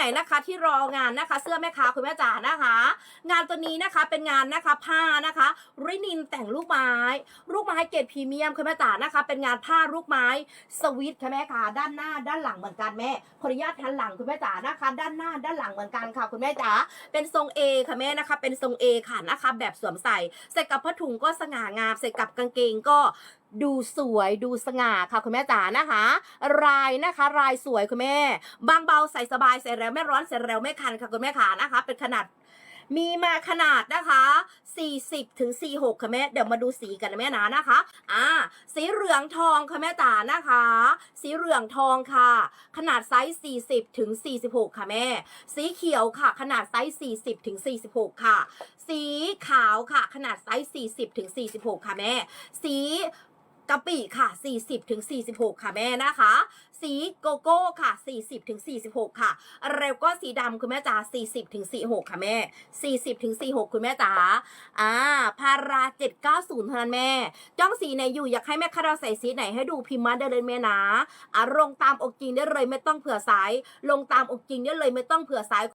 ไหนนะคะที่รองานนะคะ เสื้อแม่ค้าคุณแม่จ๋านะคะ งานตัวนี้นะคะเป็นงานนะคะผ้านะคะรินินแต่งลูกไม้ ลูกไม้เกรดพรีเมียมคุณแม่จ๋านะคะ เป็นงานผ้าลูกไม้สวิตค่ะแม่ค่ะด้านหน้าด้านหลังเหมือนกันแม่ขออนุญาตทันหลังคุณแม่จ๋านะคะ ด้านหน้าด้านหลังเหมือนกันค่ะ คุณแม่จ๋าเป็นทรง A ค่ะแม่นะคะ เป็นทรง A ค่ะนะคะ แบบสวมใส่ใส่กับผ้าถุงก็สง่างามใส่กับกางเกงก็ ดูสวยดูสง่าค่ะคุณแม่จ๋านะคะ รายนะคะ รายสวยคุณแม่ บางเบาใส่สบายใส่แล้วไม่ร้อนใส่แล้วไม่คันค่ะคุณแม่ขานะคะ เป็นขนาดมีมาขนาดนะคะ 40ถึง46 ค่ะแม่ เดี๋ยวมาดูสีกันนะแม่นะนะคะ อ่า สีเหลืองทองค่ะแม่จ๋านะคะ สีเหลืองทองค่ะ ขนาดไซส์ 40ถึง46 ค่ะแม่ สีเขียวค่ะ ขนาดไซส์ 40ถึง46 ค่ะ สีขาวค่ะ ขนาดไซส์ 40ถึง46 ค่ะแม่ สี กะปิค่ะ 40ถึง46 ค่ะแม่นะคะ สีโกโก้ค่ะ 40ถึง46 ค่ะ แล้วก็สีดำคุณแม่จ๋า40ถึง46 ค่ะแม่ 40ถึง46 คุณแม่จ๋าอ่าพารา 790เท่านั้นแม่จ้องสีไหนอยู่อยากให้แม่คาราใส่สีไหนให้ดูพิมพ์มาได้เลยแม่นะอะลงตามอกจริงได้เลยไม่ต้องเผื่อสาย ลงตามอกจริงได้เลยไม่ต้องเผื่อสาย